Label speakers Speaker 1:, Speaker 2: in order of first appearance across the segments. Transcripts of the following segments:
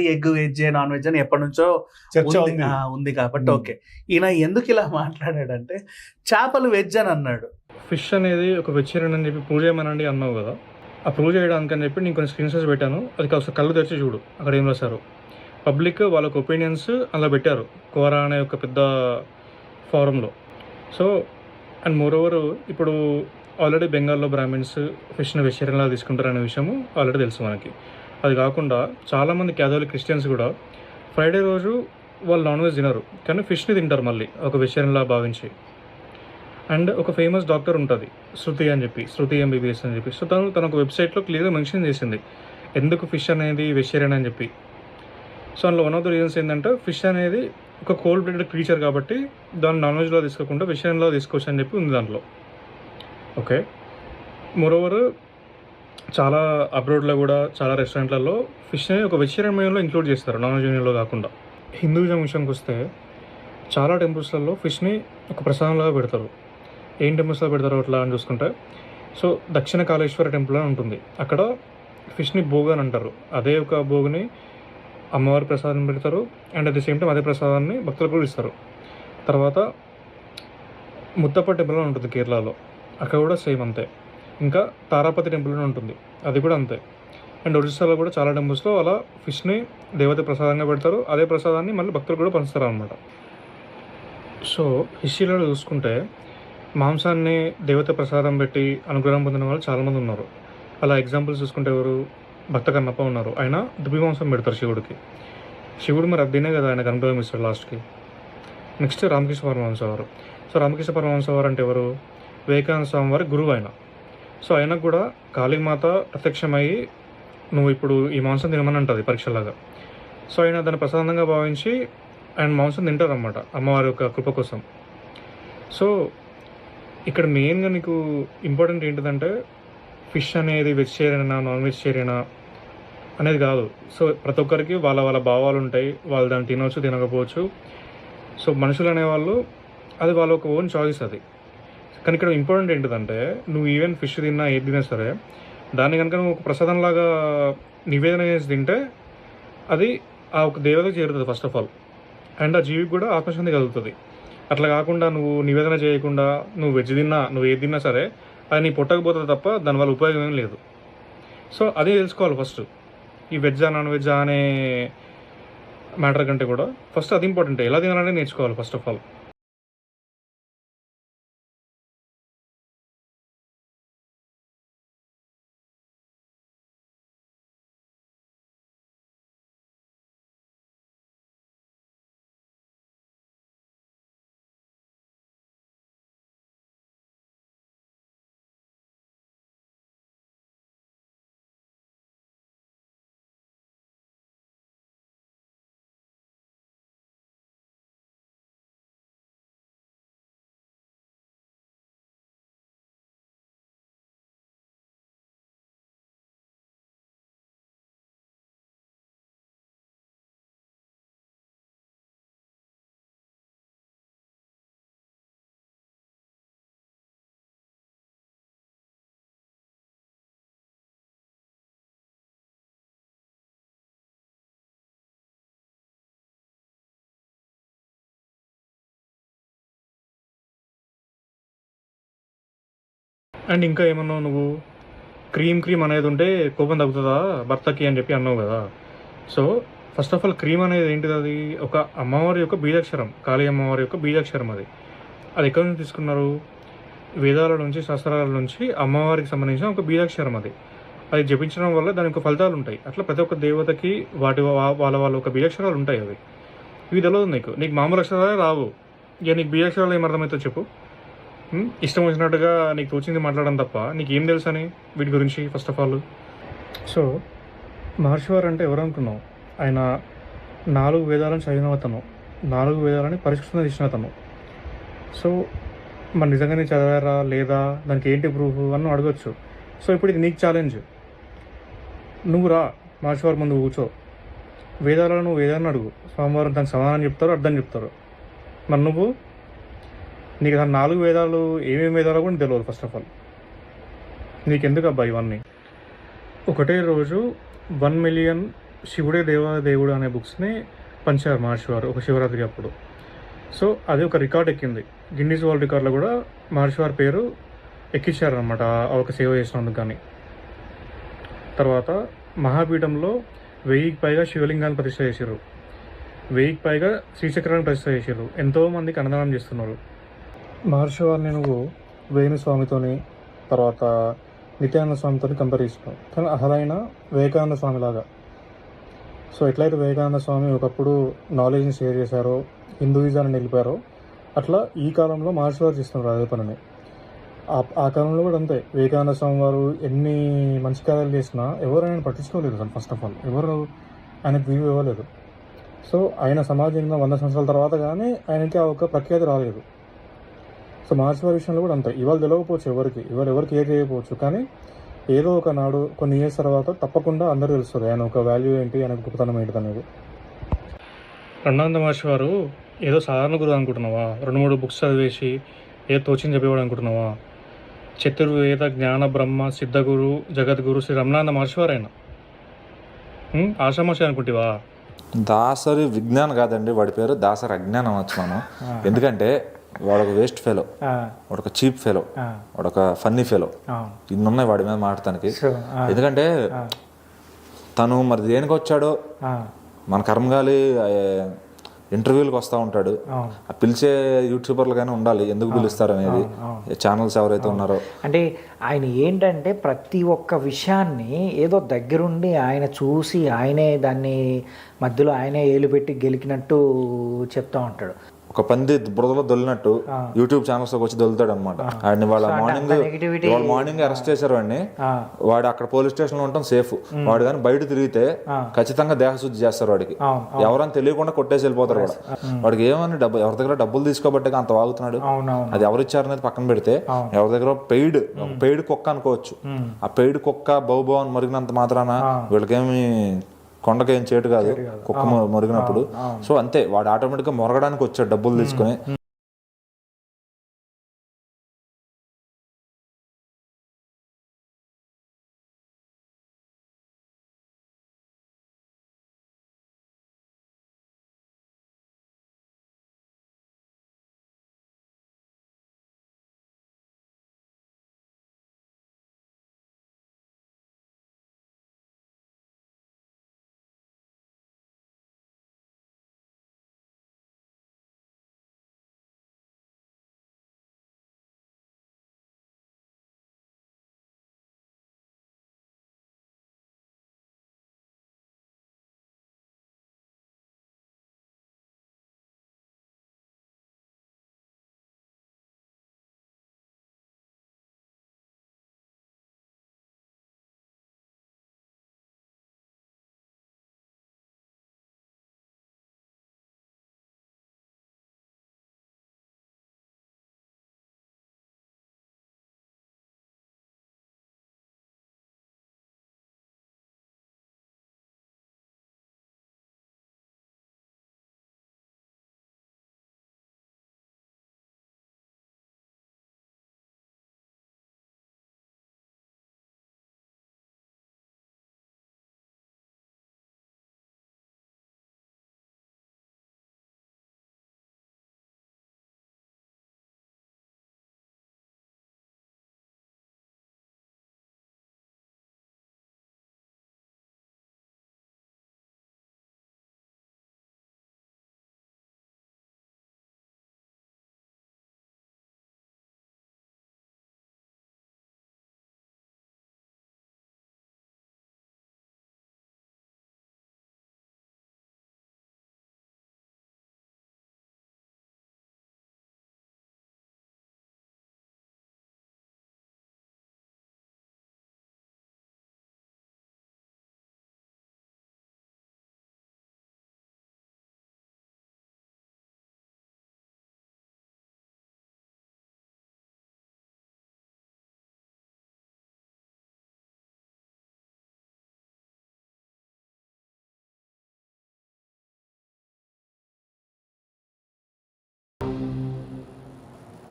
Speaker 1: Egg veg non veg అని ఎప్పటి నుంచో ఉంది. కాబట్టి. ఓకే. ఈయన ఎందుకు ఇలా మాట్లాడాడంటే చేపలు వెజ్ అని అన్నాడు.
Speaker 2: ఫిష్ అనేది ఒక వెజిటేరియన్ అని చెప్పి ప్రూవ్ చేయమనండి అన్నావు కదా. ఆ ప్రూవ్ చేయడానికి అని చెప్పి నేను కొన్ని స్క్రీన్ షాట్స్ పెట్టాను. అది కాస్త కళ్ళు తెరిచి చూడు అక్కడ ఏం రాశారు. పబ్లిక్ వాళ్ళకి ఒపీనియన్స్ అలా పెట్టారు కోరా అనే ఒక పెద్ద ఫారంలో సో అండ్ మోర్ ఓవర్ ఇప్పుడు ఆల్రెడీ బెంగాల్లో బ్రాహ్మిన్స్ ఫిష్ని వెజిటేరియన్లా తీసుకుంటారు అనే విషయము ఆల్రెడీ తెలుసు మనకి. అది కాకుండా చాలామంది క్యాథోలిక్ క్రిస్టియన్స్ కూడా ఫ్రైడే రోజు వాళ్ళు నాన్ వెజ్ తినరు కానీ ఫిష్ని తింటారు మళ్ళీ ఒక విషయంలా భావించి. అండ్ ఒక ఫేమస్ డాక్టర్ ఉంటుంది శృతి అని చెప్పి శృతి ఎంబీబీఎస్ అని చెప్పి. సో తను తన ఒక వెబ్సైట్లో క్లియర్గా మెన్షన్ చేసింది ఎందుకు ఫిష్ అనేది వెజిటేరియన్ అని చెప్పి. సో అందులో వన్ ఆఫ్ ద రీజన్స్ ఏంటంటే ఫిష్ అనేది ఒక కోల్డ్ బ్లడెడ్ క్రీచర్ కాబట్టి దాన్ని నాన్ వెజ్లో తీసుకోకుండా వెజిటేరియన్లో తీసుకోవచ్చు అని చెప్పి ఉంది దాంట్లో. ఓకే. మోరోవర్ చాలా అబ్రాడ్లో కూడా చాలా రెస్టారెంట్లలో ఫిష్ని ఒక వెజిటేరియన్ మెనూలో ఇంక్లూడ్ చేస్తారు నాన్ వెజ్ కాకుండా. హిందూయిజం విషయానికి వస్తే చాలా టెంపుల్స్లలో ఫిష్ని ఒక ప్రసాదంలాగా పెడతారు. ఏం టెంపుల్స్లో పెడతారు అట్లా అని చూసుకుంటే సో దక్షిణ కాళేశ్వర టెంపుల్ అని ఉంటుంది. అక్కడ ఫిష్ని భోగ అని అంటారు. అదే ఒక భోగిని అమ్మవారి ప్రసాదం పెడతారు and at the same time అదే ప్రసాదాన్ని భక్తులకు కూడా ఇస్తారు. తర్వాత ముత్తప్ప టెంపుల్ అని ఉంటుంది కేరళలో. అక్కడ కూడా సేమ్ అంతే. ఇంకా తారాపతి టెంపుల్ అని ఉంటుంది. అది కూడా అంతే. అండ్ ఒడిస్సాలో కూడా చాలా టెంపుల్స్లో అలా ఫిష్ని దేవత ప్రసాదంగా పెడతారు. అదే ప్రసాదాన్ని మళ్ళీ భక్తులు కూడా పంచుతారు అనమాట సో హిస్టరీలో చూసుకుంటే మాంసాన్ని దేవత ప్రసాదం పెట్టి అనుగ్రహం పొందిన వాళ్ళు చాలామంది ఉన్నారు. అలా ఎగ్జాంపుల్స్ చూసుకుంటే ఎవరు? భక్త కన్నప్ప ఉన్నారు. ఆయన దుబ్బి మాంసం పెడతారు శివుడికి. శివుడు మరి అద్దీనే కదా ఆయనకు అనుగ్రహం ఇస్తాడు లాస్ట్కి. నెక్స్ట్ రామకృష్ణ పరమహంస వారు సో రామకృష్ణ పరమహంస వారు అంటే ఎవరు? వివేకానంద స్వామి వారి గురువు ఆయన. సో ఆయనకు కూడా కాళీమాత ప్రత్యక్షమయ్యి నువ్వు ఇప్పుడు ఈ మాంసం తినమని అంటుంది పరీక్షలాగా సో ఆయన దాన్ని ప్రసాదంగా భావించి ఆయన మాంసం తింటారనమాట అమ్మవారి యొక్క కృప కోసం. సో ఇక్కడ మెయిన్గా నీకు ఇంపార్టెంట్ ఏంటిదంటే ఫిష్ అనేది వెజిటేరియనా నాన్ వెజిటేరియనా అనేది కాదు. సో ప్రతి ఒక్కరికి వాళ్ళ వాళ్ళ భావాలు ఉంటాయి. వాళ్ళు దాన్ని తినవచ్చు తినకపోవచ్చు. సో మనుషులు అనేవాళ్ళు అది వాళ్ళ ఒక ఓన్ చాయిస్ అది. కానీ ఇక్కడ ఇంపార్టెంట్ ఏంటిదంటే నువ్వు ఈవెన్ ఫిష్ తిన్నా ఏది తిన్నా సరే దాన్ని కనుక నువ్వు ఒక ప్రసాదంలాగా నివేదన చేసి తింటే అది ఆ ఒక దేవతకు చేరుతుంది ఫస్ట్ ఆఫ్ ఆల్ అండ్ ఆ జీవికి కూడా ఆత్మశాంతి కలుగుతుంది. అట్లా కాకుండా నువ్వు నివేదన చేయకుండా నువ్వు వెజ్ తిన్నా నువ్వు ఏది తిన్నా సరే అది నీ పొట్టకపోతుంది తప్ప దానివల్ల ఉపయోగం ఏం లేదు. సో అదే తెలుసుకోవాలి ఫస్ట్ ఈ వెజ్జా నాన్ వెజ్జా అనే మ్యాటర్ కంటే కూడా ఫస్ట్ అది ఇంపార్టెంట్ ఎలా తినాలనే నేర్చుకోవాలి ఫస్ట్ ఆఫ్ ఆల్ అండ్ ఇంకా ఏమన్నావు నువ్వు? క్రీమ్ క్రీమ్ అనేది ఉంటే కోపం తగ్గుతుందా? భర్తకి అని చెప్పి అన్నావు కదా. So first of all cream అనేది ఏంటిది అది? ఒక అమ్మవారి యొక్క బీజాక్షరం కాళీ అమ్మవారి యొక్క బీజాక్షరం అది. అది ఎక్కడి నుంచి తీసుకున్నారు? వేదాల నుంచి శాస్త్రాల నుంచి అమ్మవారికి సంబంధించిన ఒక బీజాక్షరం అది. అది జపించడం వల్ల దాని యొక్క ఫలితాలు ఉంటాయి. అట్లా ప్రతి ఒక్క దేవతకి వాటి వాళ్ళ వాళ్ళ ఒక బీజాక్షరాలు ఉంటాయి అవి. ఇవి తెలియదు నీకు. నీకు మామూలు అక్షరాలే రావు. ఇక నీకు బీజాక్షరాలు ఏం చెప్పు. ఇష్టం వచ్చినట్టుగా నీకు తోచింది మాట్లాడడం తప్ప నీకు ఏం తెలుసు అని వీటి గురించి first of all so Maharshi వారు అంటే ఎవరు అనుకున్నావు ఆయన నాలుగు వేదాలను చదివిన అతను నాలుగు వేదాలని పరిష్కృతం చేసిన అతను. సో మరి నిజంగానే చదివారా లేదా దానికి ఏంటి ప్రూఫ్ అని అడగచ్చు. సో ఇప్పుడు ఇది నీకు ఛాలెంజ్ నువ్వు రా మహర్షి వారి ముందు కూర్చో. వేదాలను నువ్వు వేదాన్ని అడుగు. సోమవారం దానికి సమాధానం చెప్తారు అర్థం చెప్తారు. మరి నువ్వు నీకు ఆ నాలుగు వేదాలు ఏమేమి వేదాలు కూడా తెలియదు ఫస్ట్ ఆఫ్ ఆల్ నీకెందుకు అబ్బా ఇవన్నీ? ఒకటే రోజు వన్ మిలియన్ శివుడే దేవ దేవుడు అనే బుక్స్ని పంచారు మహర్షి వారు ఒక శివరాత్రి అప్పుడు. సో అది ఒక రికార్డ్ ఎక్కింది. గిన్నీస్ వరల్డ్ రికార్డులో కూడా మహర్షి వారి పేరు ఎక్కించారనమాట ఆ ఒక సేవ చేసినందుకు కానీ తర్వాత మహాపీఠంలో వెయ్యికి పైగా శివలింగాన్ని ప్రతిష్ట చేశారు వెయ్యికి పైగా శ్రీచక్రాన్ని ప్రతిష్ట చేశారు ఎంతోమందికి అన్నదానం చేస్తున్నారు. మహర్షి వారిని నువ్వు వేణు స్వామితోని తర్వాత నిత్యానంద స్వామితో కంపేర్ చేస్తున్నావు కానీ అసలైన వివేకానంద స్వామి లాగా సో ఎట్లయితే వివేకానంద స్వామి ఒకప్పుడు నాలెడ్జ్ని షేర్ చేశారో హిందూయిజాన్ని నిలిపారో అట్లా ఈ కాలంలో మహర్షి వారు చేస్తున్నారు అదే పనిని. ఆ- ఆ కాలంలో కూడా అంతే. వివేకానంద స్వామి వారు ఎన్ని మంచి కార్యాలు చేసినా ఎవరు ఆయన పట్టించుకోలేదు అసలు ఫస్ట్ ఆఫ్ ఆల్ ఎవరు ఆయనకు విలువ ఇవ్వలేదు. సో ఆయన సమాజంలో వంద సంవత్సరాల తర్వాత కానీ ఆయనకి ఆ ఒక ప్రఖ్యాతి రాలేదు. సో మహర్షి వారి విషయంలో కూడా అంతే. ఇవాళ తెలియకపోవచ్చు ఎవరికి. ఇవాళ ఎవరికి ఏ చేయకపోవచ్చు. కానీ ఏదో ఒక నాడు కొన్ని ఇయర్స్ తర్వాత తప్పకుండా అందరూ తెలుస్తుంది ఆయన ఒక వాల్యూ ఏంటి ఆయన గొప్పతనం ఏంటి అనేది. రెండానంద మహర్షి వారు ఏదో సాధారణ గురువు అనుకుంటున్నావా? రెండు మూడు బుక్స్ చదివేసి ఏదో తోచింది చెప్పేవాడు అనుకుంటున్నావా? చతుర్వేద జ్ఞాన బ్రహ్మ సిద్ధగురు జగద్గురు శ్రీ రమణానంద మహర్షి వారు ఆయన? ఆషామాషి అనుకుంటివా?
Speaker 3: దాసరి విజ్ఞాన్ కాదండి వాడి పేరు దాసరి అజ్ఞానం అనొచ్చు మనం. ఎందుకంటే వాడు ఒక వేస్ట్ ఫెలో వాడు ఒక చీప్ ఫెలో వాడు ఒక ఫన్నీ ఫెలో ఇన్ని ఉన్నాయి వాడి మీద మాట్లాడటానికి. ఎందుకంటే తను మరి దేనికి వచ్చాడో మన కర్మగాలి ఇంటర్వ్యూలకు వస్తూ ఉంటాడు. ఆ. పిలిచే యూట్యూబర్లు కానీ ఉండాలి. ఎందుకు పిలుస్తారు అనేది. ఛానల్స్ ఎవరైతే ఉన్నారో.
Speaker 4: అంటే ఆయన ఏంటంటే ప్రతి ఒక్క విషయాన్ని ఏదో దగ్గరుండి ఆయన చూసి ఆయనే దాన్ని మధ్యలో ఆయనే ఏలు పెట్టి గెలికినట్టు చెప్తా ఉంటాడు.
Speaker 3: ఒక పంది బురదలో దొల్లినట్టు యూట్యూబ్ ఛానల్స్ వచ్చి దొల్లుతాడు అనమాట ఆడిని వాళ్ళ మార్నింగ్ వాళ్ళ మార్నింగ్ అరెస్ట్ చేశారు వాడిని. వాడు అక్కడ పోలీస్ స్టేషన్లో ఉండటం సేఫ్ వాడు కానీ బయట తిరిగితే ఖచ్చితంగా దేహశుద్ధి చేస్తారు వాడికి. ఎవరని తెలియకుండా కొట్టేసి వెళ్ళిపోతారు వాడికి ఏమని డబ్బు ఎవరి దగ్గర డబ్బులు తీసుకోబట్టే అంత వాగుతున్నాడు? అది ఎవరు ఇచ్చారనేది పక్కన పెడితే ఎవరి దగ్గర పెయిడ్ పెయిడ్ కుక్క అనుకోవచ్చు. ఆ పెయిడ్ కుక్క బౌబో అని మరిగినంత మాత్రాన వీళ్ళకేమి కొండకేం చేటు కాదు కుక్క మరిగినప్పుడు. సో అంతే వాడు ఆటోమేటిక్గా మొరగడానికి వచ్చాడు డబ్బులు తీసుకుని.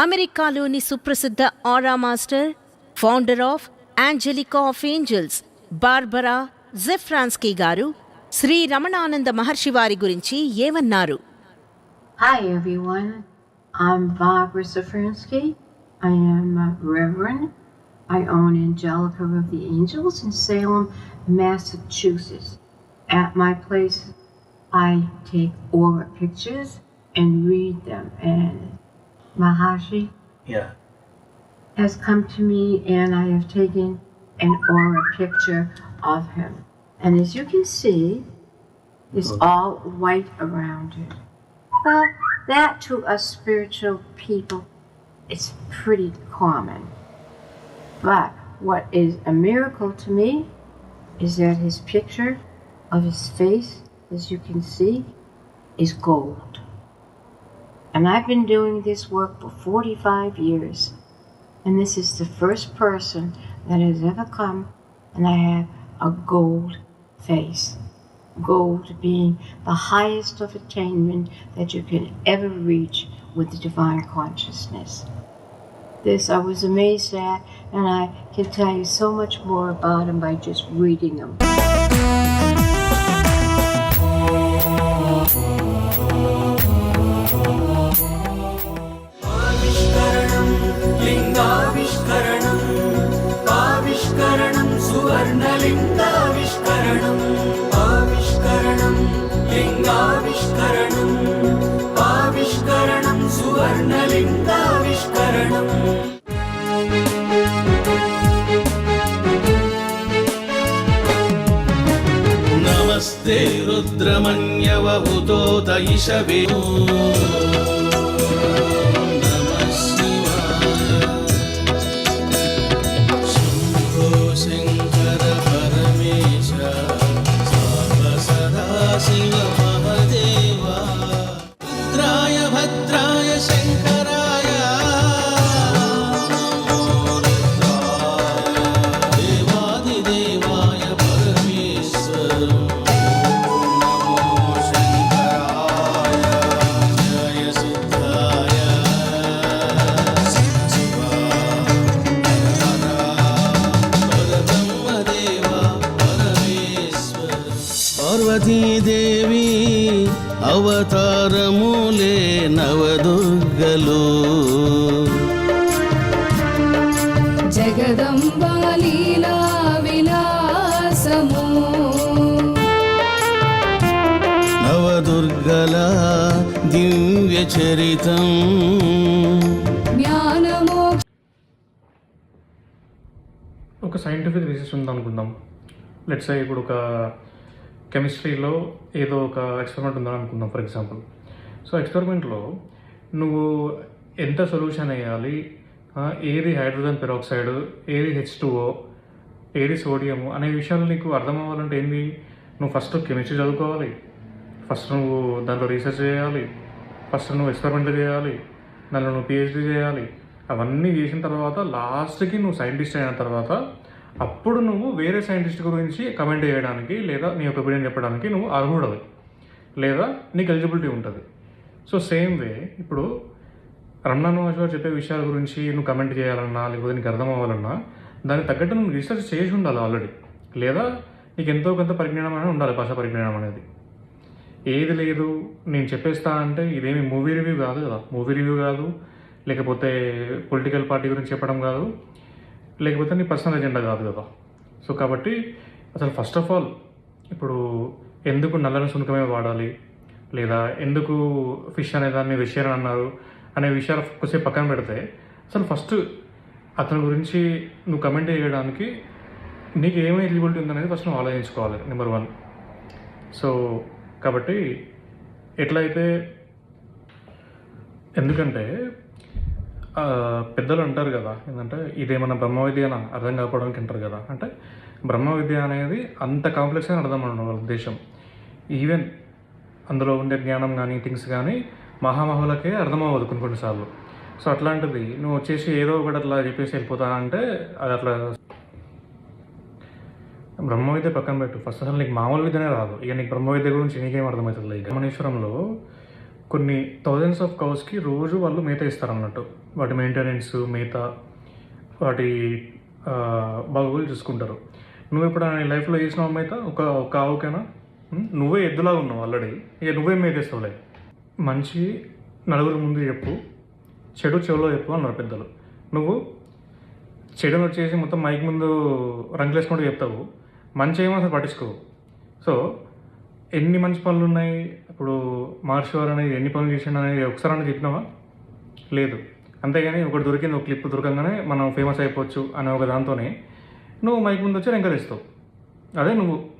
Speaker 5: అమెరికాలోని సుప్రసిద్ధ aura master founder of Angelica of Angels Barbara Jefransky గారు శ్రీ రమణానంద మహర్షి వారి గురించి ఏమన్నారు
Speaker 6: Hi, everyone. I'm Barbara Safransky. I am a Reverend. I own Angelica of the Angels in Salem, Massachusetts. At my place, I take aura pictures and read them. And Mahashi
Speaker 1: యా
Speaker 6: has come to me, and I have taken an aura picture of him. And as you can see, it's all white around it. Well, that to us spiritual people, it's pretty common. But what is a miracle to me is that his picture of his face, as you can see, is gold. And I've been doing this work for 45 years. And this is the first person that has ever come and I have a gold face. Gold being the highest of attainment that you can ever reach with the divine consciousness. This I was amazed at, and I can tell you so much more about him by just reading them.
Speaker 7: लिङ्गाविष्करणम् आविष्करणं सुवर्णलिङ्गाविष्करणम् आविष्करणं लिङ्गाविष्करणम् आविष्करणं सुवर्णलिङ्गाविष्करणम् नमस्ते रुद्रमन्यवहुतोत इषवे చరితం.
Speaker 8: జ్ఞానమో
Speaker 2: ఒక scientific research ఉంది అనుకుందాం లెట్స్ ఇప్పుడు ఒక కెమిస్ట్రీలో ఏదో ఒక ఎక్స్పెరిమెంట్ ఉందని అనుకుందాం ఫర్ ఎగ్జాంపుల్ సో ఎక్స్పెరిమెంట్లో నువ్వు ఎంత సొల్యూషన్ వేయాలి? ఏది హైడ్రోజన్ పెరాక్సైడ్ ఏది హెచ్ ఏది సోడియం అనే విషయాలు నీకు అర్థం అవ్వాలంటే ఏంది? నువ్వు ఫస్ట్ కెమిస్ట్రీ చదువుకోవాలి. ఫస్ట్ నువ్వు దాంట్లో రీసెర్చ్ చేయాలి. ఫస్ట్ నువ్వు ఎక్స్పెరిమెంట్ చేయాలి నన్ను నువ్వు పిహెచ్డి చేయాలి అవన్నీ చేసిన తర్వాత లాస్ట్కి నువ్వు సైంటిస్ట్ అయిన తర్వాత అప్పుడు నువ్వు వేరే సైంటిస్ట్ గురించి కమెంట్ చేయడానికి లేదా నీ యొక్క ఒపీనియన్ చెప్పడానికి నువ్వు అర్హుడవి లేదా నీకు ఎలిజిబిలిటీ ఉంటుంది. సో సేమ్ వే ఇప్పుడు రమణాన్ మహర్షి గారు చెప్పే విషయాల గురించి నువ్వు కమెంట్ చేయాలన్నా లేకపోతే నీకు అర్థం అవ్వాలన్నా దానికి తగ్గట్టు నువ్వు రీసెర్చ్ చేసి ఉండాలి ఆల్రెడీ లేదా నీకు ఎంతో కొంత పరిజ్ఞానం అనేది ఉండాలి భాషా పరిజ్ఞానం అనేది. ఏది లేదు నేను చెప్పేస్తా అంటే ఇదేమి మూవీ రివ్యూ కాదు కదా. మూవీ రివ్యూ కాదు లేకపోతే పొలిటికల్ పార్టీ గురించి చెప్పడం కాదు లేకపోతే నీ పర్సనల్ ఎజెండా కాదు కదా. సో కాబట్టి అసలు ఫస్ట్ ఆఫ్ ఆల్ ఇప్పుడు ఎందుకు నల్లని సునకమే వాడాలి? లేదా ఎందుకు ఫిష్ అనే దాన్ని విషయాలు అన్నారు? అనే విషయాలు కొద్దిసేపు పక్కన పెడితే అసలు ఫస్ట్ అతని గురించి నువ్వు కమెంట్ చేయడానికి నీకు ఏమి ఎలిజిబిలిటీ ఉందనేది ఫస్ట్ నువ్వు ఆలోచించుకోవాలి నెంబర్ వన్ సో కాబట్టి ఎట్లయితే ఎందుకంటే పెద్దలు అంటారు కదా ఏంటంటే ఇదేమన్నా బ్రహ్మ విద్యన? అర్థం కాకపోవడానికి అంటారు కదా. అంటే బ్రహ్మ విద్య అనేది అంత కాంప్లెక్స్ అని అర్థం అన్న వాళ్ళ ఉద్దేశం. ఈవెన్ అందులో ఉండే జ్ఞానం కానీ థింగ్స్ కానీ మహామహులకే అర్థమవ్వదు కొన్ని కొన్నిసార్లు. సో అట్లాంటిది నువ్వు వచ్చేసి ఏదో ఒకటి అట్లా చెప్పేసి వెళ్ళిపోతానంటే అది అట్లా బ్రహ్మ విద్య పక్కన పెట్టు. ఫస్ట్ అసలు నీకు మామూలు విద్యనే రాదు. ఇక నీకు బ్రహ్మ విద్య గురించి నీకేం అర్థమవుతుంది ఇక. మణేశ్వరంలో కొన్ని థౌజండ్స్ ఆఫ్ కౌస్కి రోజు వాళ్ళు మేత ఇస్తారు అన్నట్టు వాటి మెయింటెనెన్స్ మేత వాటి ఆ, బాగోగులు చూసుకుంటారు. నువ్వు ఇప్పుడు నీ లైఫ్లో చేసిన మేత ఒక ఒక ఆవుకైనా నువ్వే ఎద్దులాగా ఉన్నావు ఆల్రెడీ ఇక నువ్వే మేకేస్తావులే మంచి నలుగురు ముందు చెప్పు. చెడు చెవులో చెప్పు అన్నారు పెద్దలు. నువ్వు చెడును వచ్చేసి మొత్తం మైక్ ముందు రంగులేసుకుంటూ చెప్తావు. మంచి ఏమో అసలు పట్టించుకోవు. సో ఎన్ని మంచి పనులు ఉన్నాయి? ఇప్పుడు మహర్షి వారు అనేది ఎన్ని పనులు చేసిండు అనేది ఒకసారి అని చెప్పినావా? లేదు. అంతేగాని ఒకటి దొరికింది ఒక క్లిప్ దొరకంగానే మనం ఫేమస్ అయిపోవచ్చు అనే ఒక దాంతోనే నువ్వు మైక్ ముందు వచ్చి రంకలేస్తావు అదే నువ్వు.